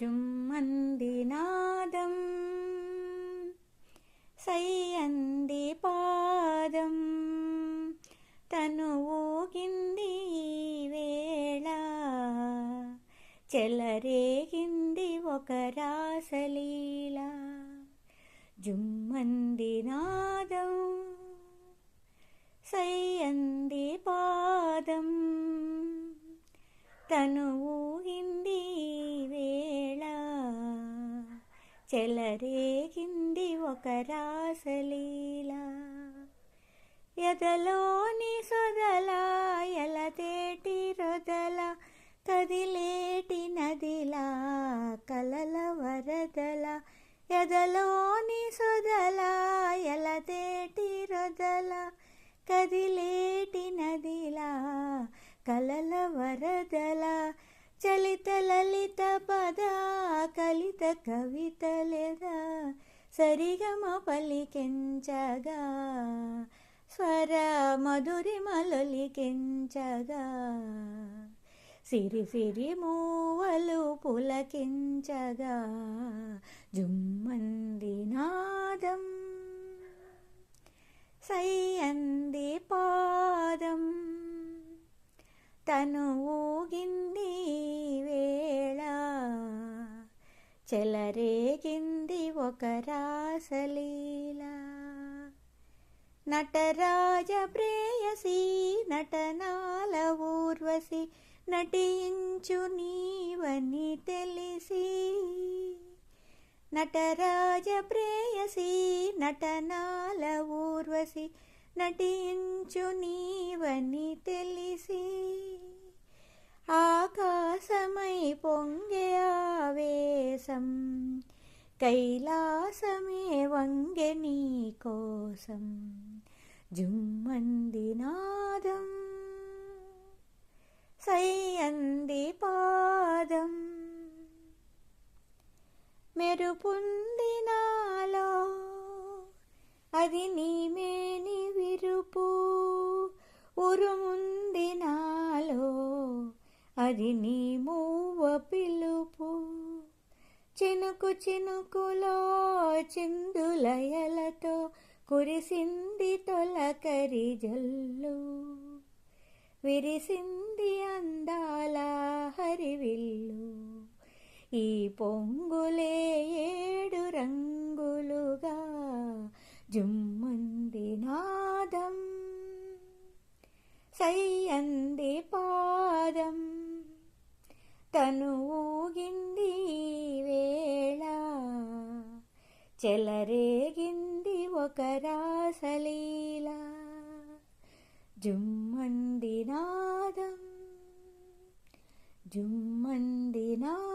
జుమ్మంది నాదం సయ్యంది పాదం. తను ఊగింది వేళ చెలరేగింది ఒక రాసలీల. జుమ్మంది నాదం సయ్యంది పాదం. తను చెలరేగింది ఒక రాసలీల. ఎదలోని సొదల ఎలతేటి రొదల కదిలేటి నదిలా కలల వరదల. ఎదలోని సొదల ఎలతేటి రొదల కదిలేటి నదిలా కలల వరదల. చలిత లలిత పద కలిత కవిత లేదా సరిగమ పలికించగా స్వర మధురిమలొలికెంచగా సిరి సిరి మూవలు పులకించగా జుమ్మంది నాదం సయ్యంది పాదం తను ఊగింది చెలరేగింది ఒక రాసలీల. నటరాజ ప్రేయసి నటనాల ఊర్వశి నటించు నీవని తెలిసి. నటరాజ ప్రేయసి నటనాల ఊర్వశి నటించు నీవని తెలిసి. ఆకా కోసం కైలాసమే వంగె నీ కోసం జుమ్మంది నాదం సయ్యంది పాదం. మెరుపుంది నాలో అది నీమేని విరుపు. ఉరుముంది నాలో అది నీ మూవ పిలుపు. చినుకు చినుకులో చిందులయలతో కురిసింది తొలకరి జల్లు. విరిసింది అందాల హరివిల్లు. ఈ పొంగులే ఏడు రంగులుగా జుమ్మంది నాదం. సయ్యంది పాదం. తను చెలరేగింది ఒక రాసలీల. జుమ్మంది నాదం జుమ్మంది నాదం